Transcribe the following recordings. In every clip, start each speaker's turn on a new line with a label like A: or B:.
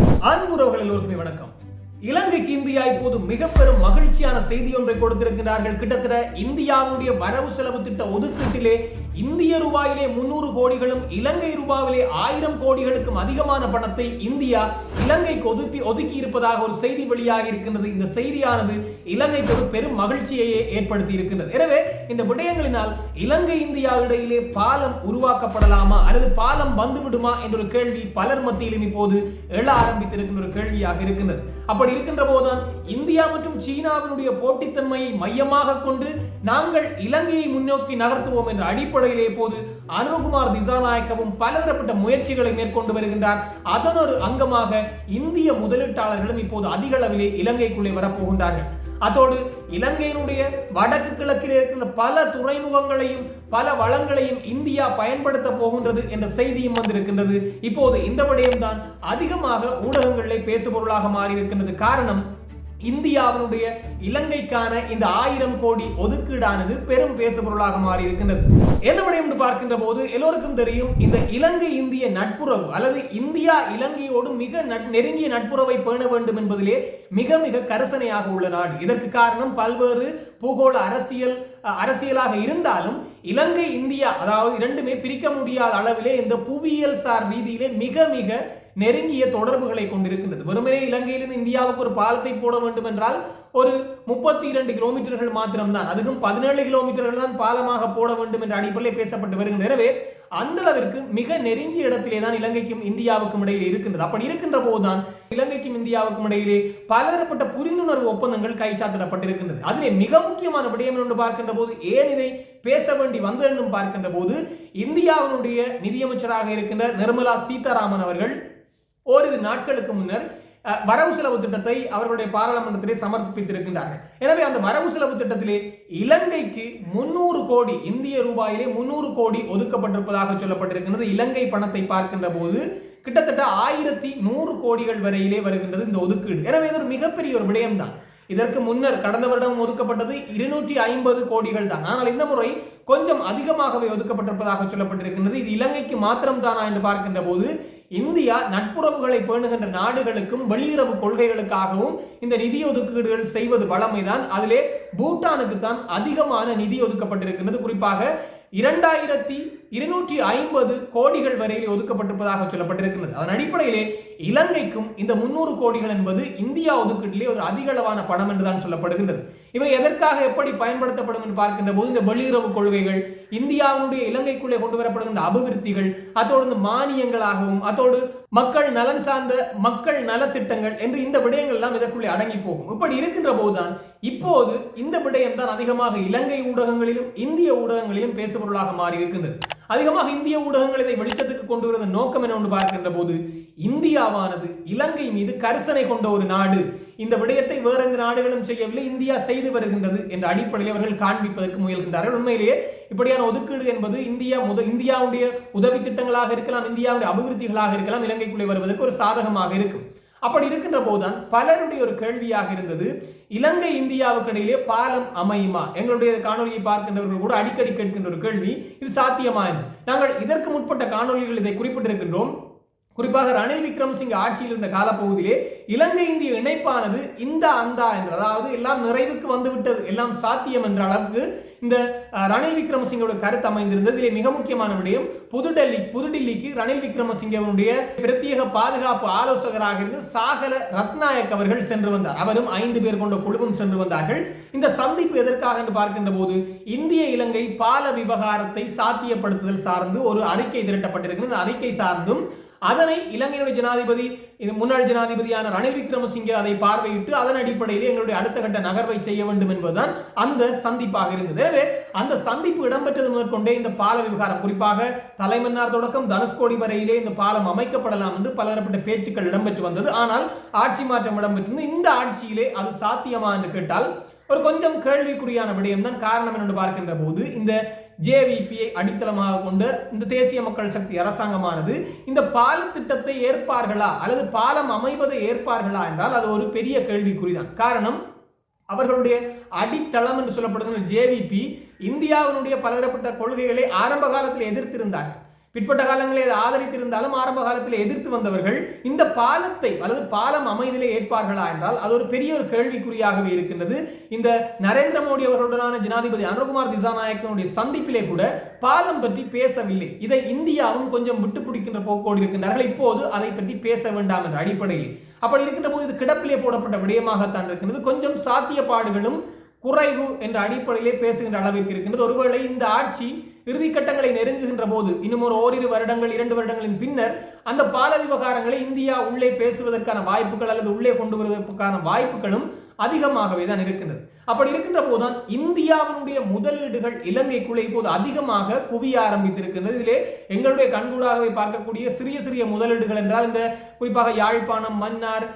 A: அன்புறவர்கள் எல்லோருக்குமே வணக்கம். இலங்கைக்கு இந்தியா இப்போது மிக பெரும் மகிழ்ச்சியான செய்தி ஒன்றை கொடுத்திருக்கிறார்கள். கிட்டத்தட்ட இந்தியாவுடைய வரவு செலவு திட்ட ஒதுக்கீட்டிலே இந்திய ரூபாயிலே முன்னூறு கோடிகளும் இலங்கை ரூபாவிலே ஆயிரம் கோடிகளுக்கும் அதிகமான பணத்தை இந்தியா இலங்கைக்கு ஒதுக்கி ஒதுக்கி இருப்பதாக ஒரு செய்தி வெளியாகி இருக்கின்றது. இந்த செய்தியானது இலங்கைக்கு ஒரு பெரும் மகிழ்ச்சியையே ஏற்படுத்தி இருக்கின்றது. எனவே இந்த விடயங்களினால் இலங்கை இந்தியா இடையிலே பாலம் உருவாக்கப்படலாமா? அல்லது பாலம் வந்துவிடுமா? என்ற ஒரு கேள்வி பலர் மத்தியிலும் இப்போது எழ ஆரம்பித்திருக்கின்ற ஒரு கேள்வியாக இருக்கின்றது. அப்படி இருக்கின்ற போதுதான் இந்தியா மற்றும் சீனாவினுடைய போட்டித்தன்மையை மையமாக கொண்டு நாங்கள் இலங்கையை முன்னோக்கி நகர்த்துவோம் என்ற அடிப்படையிலே போது அனுகுமார் திசாநாயக்கவும் பலதரப்பட்ட முயற்சிகளை மேற்கொண்டு வருகின்றார். அதன் ஒரு அங்கமாக இந்திய முதலீட்டாளர்களும் இப்போது அதிக அளவிலே இலங்கைக்குள்ளே வரப்போகின்றார்கள். அதோடு இலங்கையினுடைய வடக்கு கிழக்கில் இருக்கின்ற பல துறைமுகங்களையும் பல வளங்களையும் இந்தியா பயன்படுத்த போகின்றது என்ற செய்தியும் வந்திருக்கின்றது. இப்போது இந்த விடயம்தான் அதிகமாக ஊடகங்களிலே பேசுபொருளாக மாறி இருக்கின்றது காரணம் இந்தியாவினுடைய இலங்கைக்கான இந்த ஆயிரம் கோடி ஒதுக்கீடானது பெரும் பேசுபொருளாக மாறி இருக்கின்றது என்ன விடயம் என்று பார்க்கின்ற போது எல்லோருக்கும் தெரியும் இந்த இலங்கை இந்திய நட்புறவு அல்லது இந்தியா இலங்கையோடு மிக நட்- நெருங்கிய நட்புறவை பேண வேண்டும் என்பதிலே மிக மிக கரசனையாக உள்ள நாடு. இதற்கு காரணம் பல்வேறு பூகோள அரசியல் அரசியலாக இருந்தாலும் இலங்கை இந்தியா அதாவது இரண்டுமே பிரிக்க முடியாத அளவிலே இந்த புவியியல் சார் ரீதியிலே மிக மிக நெருங்கிய தொடர்புகளை கொண்டிருக்கின்றது. வெறுமனே இலங்கையிலிருந்து இந்தியாவுக்கு ஒரு பாலத்தை போட வேண்டும் என்றால் ஒரு முப்பத்தி இரண்டு கிலோமீட்டர்கள் மாத்திரம்தான். அதுவும் பதினேழு கிலோமீட்டர்கள் தான் பாலமாக போட வேண்டும் என்ற அடிப்படையில் பேசப்பட்டு வருகின்றன எனவே அந்த அளவிற்கு மிக நெருங்கிய இடத்திலே தான் இலங்கைக்கும் இந்தியாவுக்கும் இடையிலே இருக்கின்றது. அப்படி இருக்கின்ற போதுதான் இலங்கைக்கும் இந்தியாவுக்கும் இடையிலே பலதரப்பட்ட புரிந்துணர்வு ஒப்பந்தங்கள் கைச்சாத்திடப்பட்டிருக்கின்றது அதிலே மிக முக்கியமான விடயம் என்று பார்க்கின்ற போது ஏன் இதை பேச வேண்டி வந்தது என்றும் பார்க்கின்ற போது இந்தியாவினுடைய நிதியமைச்சராக இருக்கின்ற நிர்மலா சீதாராமன் அவர்கள் ஓரிரு நாட்களுக்கு முன்னர் அஹ், வரவு செலவு திட்டத்தை அவர்களுடைய பாராளுமன்றத்திலே சமர்ப்பித்திருக்கின்றார்கள். எனவே அந்த வரவு செலவு திட்டத்திலே இலங்கைக்கு முன்னூறு கோடி இந்திய ரூபாயிலே முன்னூறு கோடி ஒதுக்கப்பட்டிருப்பதாக சொல்லப்பட்டிருக்கின்றது. இலங்கை பணத்தை பார்க்கின்ற போது கிட்டத்தட்ட ஆயிரத்தி நூறு கோடிகள் வரையிலே வருகின்றது இந்த ஒதுக்கீடு. எனவே இது ஒரு மிகப்பெரிய ஒரு விடயம்தான். இதற்கு முன்னர் கடந்த வருடம் ஒதுக்கப்பட்டது இருநூற்றி ஐம்பது கோடிகள் தான். ஆனால் இந்த முறை கொஞ்சம் அதிகமாகவே ஒதுக்கப்பட்டிருப்பதாக சொல்லப்பட்டிருக்கின்றது. இது இலங்கைக்கு மாத்திரம் தானா என்று பார்க்கின்ற போது இந்தியா நட்புறவுகளை பேணுகின்ற நாடுகளுக்கும் வெளியுறவு கொள்கைகளுக்காகவும் இந்த நிதி ஒதுக்கீடுகள் செய்வது வளமைதான். அதிலே பூட்டானுக்கு தான் அதிகமான நிதி ஒதுக்கப்பட்டிருக்கிறது குறிப்பாக இரண்டாயிரத்தி இருநூற்றி ஐம்பது கோடிகள் வரையில் ஒதுக்கப்பட்டிருப்பதாக சொல்லப்பட்டிருக்கிறது அதன் அடிப்படையிலே இலங்கைக்கும் இந்த முன்னூறு கோடிகள் என்பது இந்தியா ஒதுக்கீட்டிலே ஒரு அதிகளவான பணம் என்றுதான் சொல்லப்படுகின்றது. இவை எதற்காக எப்படி பயன்படுத்தப்படும் என்று பார்க்கின்ற போது இந்த வெளியுறவு கொள்கைகள் இந்தியாவுடைய இலங்கைக்குள்ளே கொண்டு வரப்படுகின்ற அபிவிருத்திகள் அதோடு இந்த மானியங்களாகவும் அதோடு மக்கள் நலன் சார்ந்த மக்கள் நலத்திட்டங்கள் என்று இந்த விடயங்கள் எல்லாம் இதற்குள்ளே அடங்கி போகும். இப்படி இருக்கின்ற போதுதான் இப்போது இந்த விடயம் தான் அதிகமாக இலங்கை ஊடகங்களிலும் இந்திய ஊடகங்களிலும் பேசுபொருளாக மாறி இருக்கின்றது அதிகமாக இந்திய ஊடகங்கள் இதை வெளிச்சத்துக்கு கொண்டு வருவதன் நோக்கம் என்ன ஒன்று பார்க்கின்ற போது இந்தியாவானது இலங்கை மீது கரிசனை கொண்ட ஒரு நாடு. இந்த விடயத்தை வேற எந்த நாடுகளும் செய்யவில்லை. இந்தியா செய்து வருகின்றது என்ற அடிப்படையில் அவர்கள் காண்பிப்பதற்கு முயல்கின்றார்கள். உண்மையிலேயே இப்படியான ஒதுக்கீடு என்பது இந்தியா முத இந்தியாவுடைய உதவி திட்டங்களாக இருக்கலாம் இந்தியாவுடைய அபிவிருத்திகளாக இருக்கலாம் இலங்கைக்குள்ளே வருவதற்கு ஒரு சாதகமாக இருக்கும். அப்படி இருக்கின்ற போதுதான் பலருடைய ஒரு கேள்வியாக இருந்தது இலங்கை இந்தியாவுக்கு இடையிலே பாலம் அமையுமா? எங்களுடைய காணொலியை பார்க்கின்றவர்கள் கூட அடிக்கடி கேட்கின்ற ஒரு கேள்வி இது சாத்தியமா நாங்கள் இதற்கு முற்பட்ட காணொலிகள் இதை குறிப்பிட்டிருக்கின்றோம். குறிப்பாக ரணில் விக்ரமசிங்க ஆட்சியில் இருந்த காலப்பகுதியிலே இலங்கை இந்திய இணைப்பானது இந்த அந்தா என்று அதாவது எல்லாம் நிறைவுக்கு வந்துவிட்டது எல்லாம் சாத்தியம் என்ற அளவுக்கு இந்த ரணில் விக்ரமசிங்கோட கருத்து அமைந்திருந்தது. இதிலே மிக முக்கியமான விடயம் புதுடெல்லி புதுடில்லிக்கு ரணில் விக்ரமசிங்கவனுடைய பிரத்யேக பாதுகாப்பு ஆலோசகராக இருந்து சாகல ரத்நாயக் அவர்கள் சென்று வந்தார். அவரும் ஐந்து பேர் கொண்ட குழுவும் சென்று வந்தார்கள். இந்த சந்திப்பு எதற்காக என்று பார்க்கின்ற போது இந்திய இலங்கை பால விவகாரத்தை சாத்தியப்படுத்துதல் சார்ந்து ஒரு அறிக்கை திரட்டப்பட்டிருக்கிறது. அறிக்கை சார்ந்தும் அதனை இலங்கையினுடைய ஜனாதிபதி இது முன்னாள் ஜனாதிபதியான ரணில் விக்ரமசிங்கே அதை பார்வையிட்டு அதன் அடிப்படையில் எங்களுடைய அடுத்த கட்ட நகர்வை செய்ய வேண்டும் என்பதுதான் அந்த சந்திப்பாக இருந்தது. எனவே அந்த சந்திப்பு இடம்பெற்றது முதற்கொண்டே இந்த பால விவகாரம். குறிப்பாக தலைமன்னார் தொடக்கம் தனுஷ்கோடி வரையிலே இந்த பாலம் அமைக்கப்படலாம் என்று பலதரப்பட்ட பேச்சுக்கள் இடம்பெற்று வந்தது. ஆனால் ஆட்சி மாற்றம் இடம்பெற்றிருந்தது. இந்த ஆட்சியிலே அது சாத்தியமா என்று கேட்டால் ஒரு கொஞ்சம் கேள்விக்குறியான விடயம் தான் காரணம் என்று பார்க்கின்ற போது இந்த ஜேவிபியை அடித்தளமாக கொண்டு இந்த தேசிய மக்கள் சக்தி அரசாங்கமானது இந்த பால திட்டத்தை ஏற்பார்களா? அல்லது பாலம் அமைவதை ஏற்பார்களா என்றால் அது ஒரு பெரிய கேள்விக்குறிதான். காரணம் அவர்களுடைய அடித்தளம் என்று சொல்லப்படுகிற ஜேவிபி இந்தியாவினுடைய பலதரப்பட்ட கொள்கைகளை ஆரம்ப காலத்தில் எதிர்த்திருந்தார்கள். பிற்பட்ட காலங்களில் ஆதரித்திருந்தாலும் ஆரம்ப காலத்தில் எதிர்த்து வந்தவர்கள் இந்த பாலத்தை அல்லது பாலம் அமைதியிலே ஏற்பார்களா என்றால் அது ஒரு பெரிய ஒரு கேள்விக்குறியாகவே இருக்கின்றது. இந்த நரேந்திர மோடி அவர்களுடனான ஜனாதிபதி அனுகுமார் திசாநாயக்கனுடைய சந்திப்பிலே கூட பாலம் பற்றி பேசவில்லை. இதை இந்தியாவும் கொஞ்சம் விட்டு பிடிக்கின்ற போக்கோடு இருக்கின்றார்கள். இப்போது அதை பற்றி பேச வேண்டாம் என்ற அடிப்படையில். அப்படி இருக்கின்ற போது இது கிடப்பிலே போடப்பட்ட விடயமாகத்தான் இருக்கின்றது. கொஞ்சம் சாத்தியப்பாடுகளும் குறைவு என்ற அடிப்படையிலே பேசுகின்ற அளவிற்கு இருக்கின்றது. ஒருவேளை இந்த ஆட்சி இறுதிக்கட்டங்களை நெருங்குகின்ற போது இன்னும் ஒரு ஓரிரு வருடங்கள் இரண்டு வருடங்களின் பின்னர் அந்த பால விவகாரங்களை இந்தியா உள்ளே பேசுவதற்கான வாய்ப்புகள் அல்லது உள்ளே கொண்டு வருவதற்கான வாய்ப்புகளும் அதிகமாகவே தான் இருக்கின்றது. அப்படி இருக்கின்ற போதுதான் இந்தியாவினுடைய முதலீடுகள் இலங்கைக்குள்ளே இப்போது அதிகமாக குவிய ஆரம்பித்திருக்கின்றது. இதிலே எங்களுடைய கண்கூடாகவே பார்க்கக்கூடிய சிறிய சிறிய முதலீடுகள் என்றால் இந்த குறிப்பாக யாழ்ப்பாணம் மன்னார்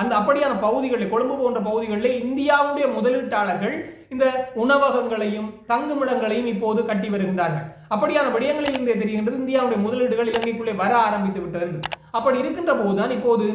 A: அந்த அப்படியான பகுதிகளில் கொழும்பு போன்ற பகுதிகளில் இந்தியாவுடைய முதலீட்டாளர்கள் இந்த உணவகங்களையும் தங்குமிடங்களையும் இப்போது கட்டி வருகின்றார்கள். அப்படியான விடயங்களில் இருந்தே தெரிகின்றது. இந்தியாவுடைய முதலீடுகள் இலங்கைக்குள்ளே வர ஆரம்பித்து விட்டது. அப்படி இருக்கின்ற போதுதான் இப்போது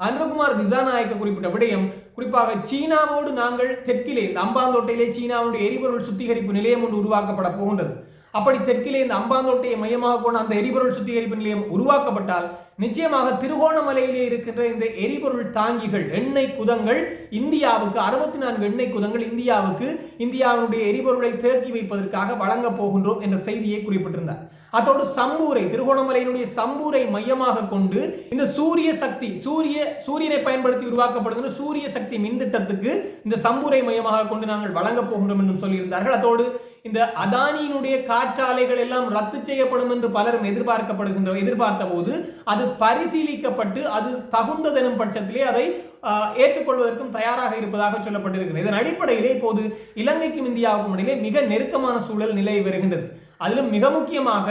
A: அனுகுமார் திசாநாயக்க குறிப்பிட்ட விடயம் குறிப்பாக சீனாவோடு நாங்கள் தெற்கிலே இந்த அம்பாந்தோட்டையிலே சீனாவுடைய எரிபொருள் சுத்திகரிப்பு நிலையம் ஒன்று உருவாக்கப்பட போகின்றது. அப்படி தெற்கிலே இந்த அம்பாந்தோட்டையை மையமாக கொண்ட அந்த எரிபொருள் சுத்திகரிப்பு நிலையம் உருவாக்கப்பட்டால் நிச்சயமாக திருகோணமலையிலே இருக்கின்ற இந்த எரிபொருள் தாங்கிகள் எண்ணெய் குதங்கள் இந்தியாவுக்கு அறுபத்தி நான்கு எண்ணெய் குதங்கள் இந்தியாவுக்கு இந்தியாவுடைய எரிபொருளை தேக்கி வைப்பதற்காக வழங்கப் போகின்றோம் என்ற செய்தியை குறிப்பிட்டிருந்தார். அதோடு சம்பூரை திருகோணமலையினுடைய சம்பூரை மையமாக கொண்டு இந்த சூரிய சக்தி சூரிய சூரியனை பயன்படுத்தி உருவாக்கப்படுகின்ற சூரிய சக்தி மின் திட்டத்துக்கு இந்த சம்பூரை மையமாக கொண்டு நாங்கள் வழங்கப் போகின்றோம் என்றும் சொல்லியிருந்தார்கள். அதோடு இந்த அதானியினுடைய காற்றாலைகள் எல்லாம் ரத்து செய்யப்படும் என்று பலரும் எதிர்பார்க்கப்படுகின்ற எதிர்பார்த்த போது அது பரிசீலிக்கப்பட்டு அது தகுந்ததெனும் பட்சத்திலே அதை ஏற்றுக்கொள்வதற்கும் தயாராக இருப்பதாக சொல்லப்பட்டிருக்கிறது. இதன் அடிப்படையிலே இப்போது இலங்கைக்கும் இந்தியாவுக்கும் இடையிலே மிக நெருக்கமான சூழல் நிலை வருகின்றது. அதிலும் மிக முக்கியமாக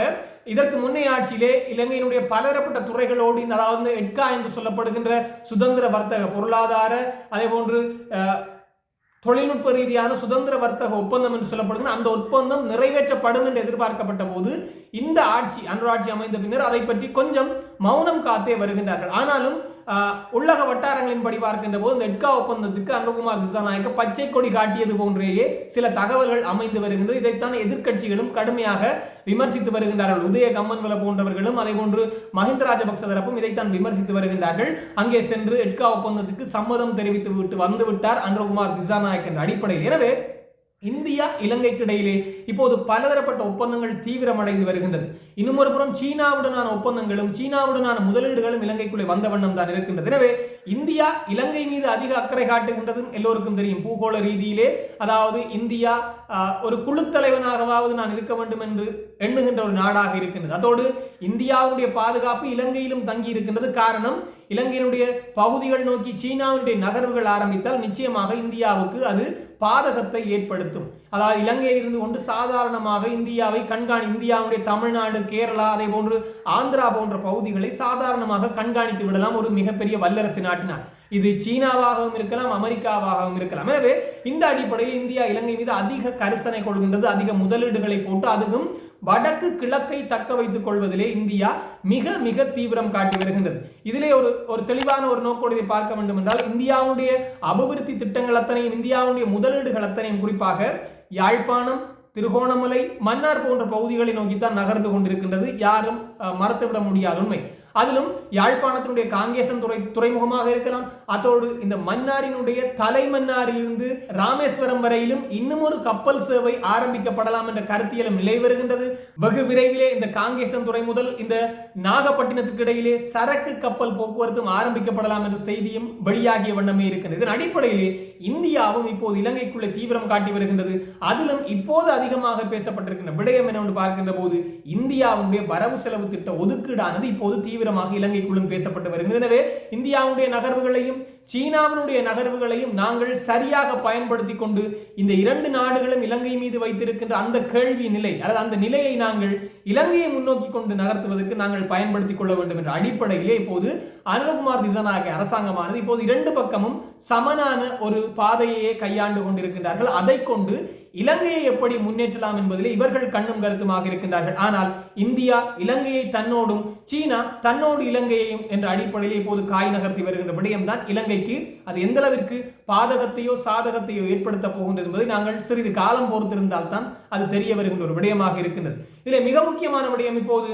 A: இதற்கு முன்னே ஆட்சியிலே இலங்கையினுடைய பலதரப்பட்ட துறைகளோடு இந்த அதாவது எட்கா என்று சொல்லப்படுகின்ற சுதந்திர வர்த்தக பொருளாதார அதே போன்று தொழில்நுட்ப ரீதியான சுதந்திர வர்த்தக ஒப்பந்தம் என்று சொல்லப்படுகிற அந்த ஒப்பந்தம் நிறைவேற்றப்படும் என்று எதிர்பார்க்கப்பட்ட போது இந்த ஆட்சி அன்று ஆட்சி அமைந்த பின்னர் அதை பற்றி கொஞ்சம் மௌனம் காத்தே வருகின்றார்கள். ஆனாலும் உள்ளக வட்டாரங்களின் படி பார்க்கின்ற போது இந்த எட்கா ஒப்பந்தத்துக்கு அனுகுமார் திசாநாயக்க பச்சை கொடி காட்டியது போன்றேயே சில தகவல்கள் அமைந்து வருகின்றது. இதைத்தான் எதிர்க்கட்சிகளும் கடுமையாக விமர்சித்து வருகின்றார்கள். உதய கம்மன்வல போன்றவர்களும் அதே போன்று மஹிந்த ராஜபக்ச தரப்பும் இதைத்தான் விமர்சித்து வருகின்றார்கள். அங்கே சென்று எட்கா ஒப்பந்தத்துக்கு சம்மதம் தெரிவித்து விட்டு வந்து விட்டார் அனுகுமார் திசாநாயக் என்ற அடிப்படையில். எனவே இந்தியா இலங்கைக்கு இடையிலே இப்போது பலதரப்பட்ட ஒப்பந்தங்கள் தீவிரமடைந்து வருகின்றது. இன்னும் ஒரு புறம் சீனாவுடனான ஒப்பந்தங்களும் சீனாவுடனான முதலீடுகளும் இலங்கைக்குள்ளே வந்த வண்ணம் தான் இருக்கின்றது. எனவே இந்தியா இலங்கை மீது அதிக அக்கறை காட்டுகின்றதும் எல்லோருக்கும் தெரியும். பூகோள ரீதியிலே அதாவது இந்தியா ஆஹ், ஒரு குழுத்தலைவனாகவாவது நான் இருக்க வேண்டும் என்று எண்ணுகின்ற ஒரு நாடாக இருக்கின்றது. அதோடு இந்தியாவுடைய பாதுகாப்பு இலங்கையிலும் தங்கி இருக்கின்றது காரணம் இலங்கையினுடைய பகுதிகள் நோக்கி சீனாவுடைய நகர்வுகள் ஆரம்பித்தால் நிச்சயமாக இந்தியாவுக்கு அது பாதகத்தை ஏற்படுத்தும். அதாவது இலங்கையில் இருந்து கொண்டு சாதாரணமாக இந்தியாவை கண்காணி இந்தியாவுடைய தமிழ்நாடு கேரளா அதே போன்று ஆந்திரா போன்ற பகுதிகளை சாதாரணமாக கண்காணித்து விடலாம் ஒரு மிகப்பெரிய வல்லரசு நாட்டினார் இது சீனாவாகவும் இருக்கலாம் அமெரிக்காவாகவும் இருக்கலாம். எனவே இந்த அடிப்படையில் இந்தியா இலங்கை மீது அதிக கரிசனை கொள்கின்றது அதிக முதலீடுகளை போட்டு அதுவும் வடக்கு கிழக்கை தக்க வைத்துக் கொள்வதிலே இந்தியா மிக மிக தீவிரம் காட்டி வருகின்றது. இதிலே ஒரு ஒரு தெளிவான ஒரு நோக்கோடு இதை பார்க்க வேண்டும் என்றால் இந்தியாவுடைய அபிவிருத்தி திட்டங்கள் அத்தனையும் இந்தியாவுடைய முதலீடுகள் அத்தனையும் குறிப்பாக யாழ்ப்பாணம் திருகோணமலை மன்னார் போன்ற பகுதிகளை நோக்கித்தான் நகர்ந்து கொண்டிருக்கின்றது. யாரும் மறத்துவிட முடியாத உண்மை. அதிலும் யாழ்ப்பாணத்தினுடைய காங்கேசன் துறை துறைமுகமாக இருக்கலாம். அதோடு இந்த மன்னாரினுடைய தலைமன்னாரிலிருந்து ராமேஸ்வரம் வரையிலும் இன்னும் ஒரு கப்பல் சேவை ஆரம்பிக்கப்படலாம் என்ற கருத்தியலும் நிலை வருகின்றது வெகு விரைவிலே இந்த காங்கேசன் துறை முதல் இந்த நாகப்பட்டினத்துக்கு இடையிலே சரக்கு கப்பல் போக்குவரத்தும் ஆரம்பிக்கப்படலாம் என்ற செய்தியும் வெளியாகிய வண்ணமே இருக்கின்றது. இதன் அடிப்படையிலே இந்தியாவும் இப்போது இலங்கைக்குள்ளே தீவிரம் காட்டி வருகின்றது. அதிலும் இப்போது அதிகமாக பேசப்பட்டிருக்கின்ற விடயம் என்னவென்று பார்க்கின்ற போது இந்தியாவுடைய வரவு செலவு திட்ட ஒதுக்கீடானது இப்போது தீவிர தீவிரமாக இலங்கைக்குள்ளும் பேசப்பட்டு வருகிறது. எனவே இந்தியாவுடைய நகர்வுகளையும் சீனாவினுடைய நகர்வுகளையும் நாங்கள் சரியாக பயன்படுத்தி கொண்டு இந்த இரண்டு நாடுகளும் இலங்கை மீது வைத்திருக்கின்ற அந்த கேள்வி நிலை அல்லது அந்த நிலையை நாங்கள் இலங்கையை முன்னோக்கி கொண்டு நகர்த்துவதற்கு நாங்கள் பயன்படுத்திக் கொள்ள வேண்டும் என்ற அடிப்படையிலே இப்போது அனுரகுமார் திசனாக அரசாங்கமானது இப்போது இரண்டு பக்கமும் சமனான ஒரு பாதையையே கையாண்டு கொண்டிருக்கின்றார்கள். அதை கொண்டு இலங்கையை எப்படி முன்னேற்றலாம் என்பதிலே இவர்கள் கண்ணும் கருத்துமாக இருக்கின்றார்கள். ஆனால் இந்தியா இலங்கையை தன்னோடும் சீனா தன்னோடு இலங்கையையும் என்ற அடிப்படையிலே இப்போது காய் நகர்த்தி வருகின்ற விடயம்தான் இலங்கை இலங்கைக்கு அது எந்த அளவிற்கு பாதகத்தையோ சாதகத்தையோ ஏற்படுத்த போகின்றது என்பதை நாங்கள் சிறிது காலம் பொறுத்திருந்தால் தான் அது தெரிய வருகின்ற ஒரு விடயமாக இருக்கின்றது. இதில் மிக முக்கியமான விடயம் இப்போது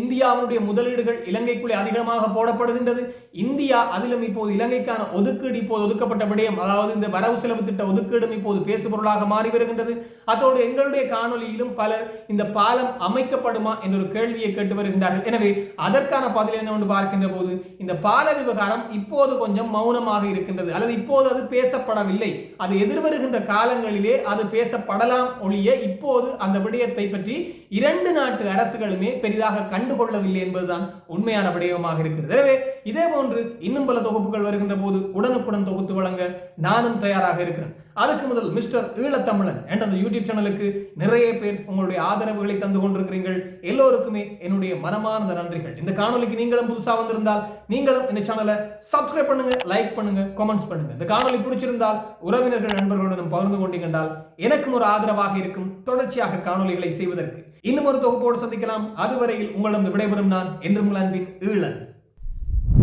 A: இந்தியாவினுடைய முதலீடுகள் இலங்கைக்குள்ளே அதிகமாக போடப்படுகின்றது. இந்தியா அதிலும் இப்போது இலங்கைக்கான ஒதுக்கீடு இப்போது ஒதுக்கப்பட்ட விடயம் அதாவது இந்த வரவு செலவு திட்ட ஒதுக்கீடும் இப்போது பேசுபொருளாக மாறி வருகின்றது. அதோடு எங்களுடைய காணொலியிலும் பலர் இந்த பாலம் அமைக்கப்படுமா என்ற ஒரு கேள்வியை கேட்டு வருகின்றார்கள். எனவே அதற்கான பதில் என்னவென்று பார்க்கின்ற போது இந்த பால விவகாரம் இப்போது கொஞ்சம் மௌனமாக இருக்கின்றது. அல்லது இப்போது அது பேசப்படவில்லை. அது எதிர்வருகின்ற காலங்களிலே அது பேசப்படலாம் ஒழிய இப்போது அந்த விடயத்தை பற்றி இரண்டு நாட்டு அரசுகளுமே பெரிதாக கண்டுகொள்ளவில்லை என்பதுதான் உண்மையான விடயமாக இருக்கிறது. எனவே இதே போன்று இன்னும் பல தொகுப்புகள் வருகின்ற போது உடனுக்குடன் தொகுத்து வழங்க நானும் தயாராக இருக்கிறேன். அதுக்கு முதல் மிஸ்டர் ஈழத்தமிழன் என்ற அந்த யூடியூப் சேனலுக்கு நிறைய பேர் உங்களுடைய ஆதரவுகளை தந்து கொண்டிருக்கிறீர்கள். எல்லோருக்குமே என்னுடைய மனமார்ந்த நன்றிகள். இந்த காணொலிக்கு நீங்களும் புதுசா வந்திருந்தால் நீங்களும் இந்த சேனலை சப்ஸ்கிரைப் பண்ணுங்க லைக் பண்ணுங்க கமெண்ட்ஸ் பண்ணுங்க. இந்த காணொலி பிடிச்சிருந்தால் உறவினர்கள் நண்பர்களுடன் பகிர்ந்து கொண்டீங்கன்றால் எனக்கும் ஒரு ஆதரவாக இருக்கும். தொடர்ச்சியாக காணொலிகளை செய்வதற்கு இன்னும் ஒரு தொகுப்போடு சந்திக்கலாம். அதுவரையில் உங்களிடம் விடைபெறும் நான் என்று உங்கள் அன்பின் ஈழன்.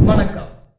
A: வணக்கம்.